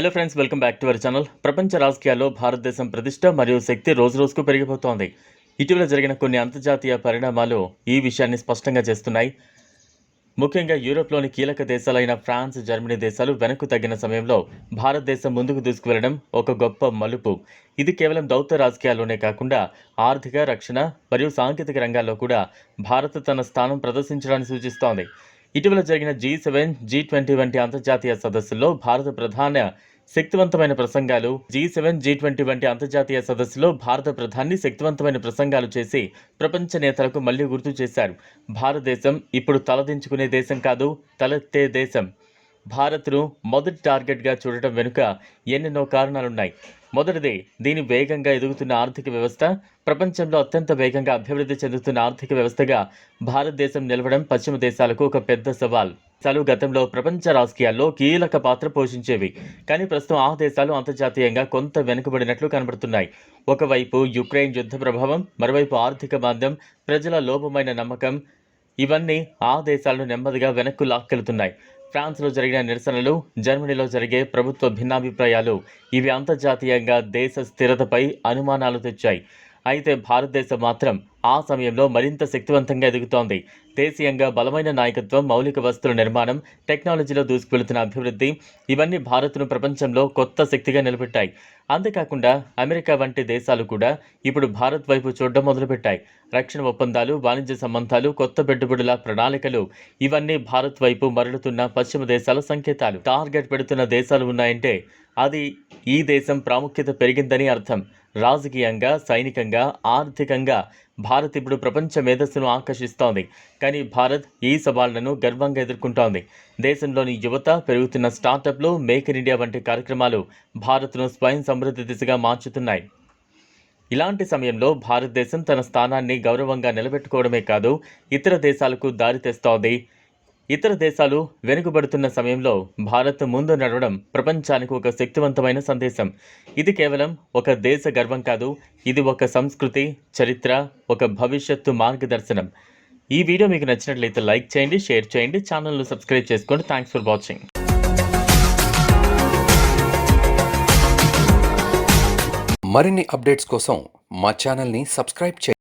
Hello friends welcome back to our channel ప్రపంచ రాజకీయాల్లో భారతదేశం ప్రతిష్ట మరియు శక్తి రోజు రోజుకు పెరిగిపోతోంది. ఇటీవల జరిగిన కొన్ని అంతర్జాతీయ పరిణామాలు ఈ విషయాన్ని స్పష్టంగా చేస్తున్నాయి. ముఖ్యంగా యూరోప్లోని కీలక దేశాలైన ఫ్రాన్స్ జర్మనీ దేశాలు వెనక్కు తగ్గిన సమయంలో భారతదేశం ముందుకు దూసుకువెళ్ళడం ఒక గొప్ప మలుపు. ఇది కేవలం దౌత్య రాజకీయాల్లోనే కాకుండా ఆర్థిక రక్షణ మరియు సాంకేతిక రంగాల్లో కూడా భారత్ తన స్థానం ప్రదర్శించడాన్ని సూచిస్తోంది. ఇటీవల జరిగిన జీ సెవెన్ జీ ట్వంటీ వంటి అంతర్జాతీయ సదస్సుల్లో భారత ప్రధాన శక్తివంతమైన ప్రసంగాలు జీ సెవెన్ జీ ట్వంటీ వంటి అంతర్జాతీయ సదస్సులో భారత ప్రధాని శక్తివంతమైన ప్రసంగాలు చేసి ప్రపంచ నేతలకు మళ్ళీ గుర్తు చేశారు. భారతదేశం ఇప్పుడు తలదించుకునే దేశం కాదు తలెత్తే దేశం. భారత్ను మొదటి టార్గెట్గా చూడటం వెనుక ఎన్నెన్నో కారణాలున్నాయి. మొదటిది దీని వేగంగా ఎదుగుతున్న ఆర్థిక వ్యవస్థ. ప్రపంచంలో అత్యంత వేగంగా అభివృద్ధి చెందుతున్న ఆర్థిక వ్యవస్థగా భారతదేశం నిలవడం పశ్చిమ దేశాలకు ఒక పెద్ద సవాల్. దేశాలు గతంలో ప్రపంచ రాజకీయాల్లో కీలక పాత్ర పోషించేవి. కానీ ప్రస్తుతం ఆ దేశాలు అంతర్జాతీయంగా కొంత వెనుకబడినట్లు కనబడుతున్నాయి. ఒకవైపు యుక్రెయిన్ యుద్ధ ప్రభావం మరోవైపు ఆర్థిక మాంద్యం ప్రజల లోపమైన నమ్మకం. ఇవన్నీ ఆ దేశాలను నెమ్మదిగా వెనక్కు లాక్కెళ్తున్నాయి. ఫ్రాన్స్లో జరిగిన నిరసనలు జర్మనీలో జరిగే ప్రభుత్వ భిన్నాభిప్రాయాలు ఇవి అంతర్జాతీయంగా దేశ స్థిరతపై అనుమానాలు తెచ్చాయి. అయితే భారతదేశం మాత్రం ఆ సమయంలో మరింత శక్తివంతంగా ఎదుగుతోంది. దేశీయంగా బలమైన నాయకత్వం మౌలిక వస్తువుల నిర్మాణం టెక్నాలజీలో దూసుకువెళుతున్న అభివృద్ధి ఇవన్నీ భారత్ను ప్రపంచంలో కొత్త శక్తిగా నిలబెట్టాయి. అంతేకాకుండా అమెరికా వంటి దేశాలు కూడా ఇప్పుడు భారత్ వైపు చూడడం మొదలుపెట్టాయి. రక్షణ ఒప్పందాలు వాణిజ్య సంబంధాలు కొత్త పెట్టుబడుల ప్రణాళికలు ఇవన్నీ భారత్ వైపు మరలుతున్న పశ్చిమ దేశాల సంకేతాలు. టార్గెట్ పెడుతున్న దేశాలు ఉన్నాయంటే అది ఈ దేశం ప్రాముఖ్యత పెరిగిందని అర్థం. రాజకీయంగా సైనికంగా ఆర్థికంగా భారత్ ఇప్పుడు ప్రపంచ మేధస్సును ఆకర్షిస్తోంది. కానీ భారత్ ఈ సవాళ్ళను గర్వంగా ఎదుర్కొంటోంది. దేశంలోని యువత పెరుగుతున్న స్టార్టప్లు మేక్ ఇన్ ఇండియా వంటి కార్యక్రమాలు భారత్ను స్వయం సమృద్ధి దిశగా మార్చుతున్నాయి. ఇలాంటి సమయంలో భారతదేశం తన స్థానాన్ని గౌరవంగా నిలబెట్టుకోవడమే కాదు ఇతర దేశాలకు దారి తెస్తోంది. ఇతర దేశాలు వెనుకబడుతున్న సమయంలో భారత్ ముందు నడవడం ప్రపంచానికి ఒక శక్తివంతమైన సందేశం. ఇది కేవలం ఒక దేశ గర్వం కాదు ఇది ఒక సంస్కృతి చరిత్ర ఒక భవిష్యత్తు మార్గదర్శనం. ఈ వీడియో మీకు నచ్చినట్లయితే లైక్ చేయండి షేర్ చేయండి ఛానల్ను సబ్స్క్రైబ్ చేసుకోండి. థ్యాంక్స్ ఫర్ వాచింగ్ మరిన్ని అప్డేట్స్ కోసం మా ఛానల్ని సబ్స్క్రైబ్ చేయండి.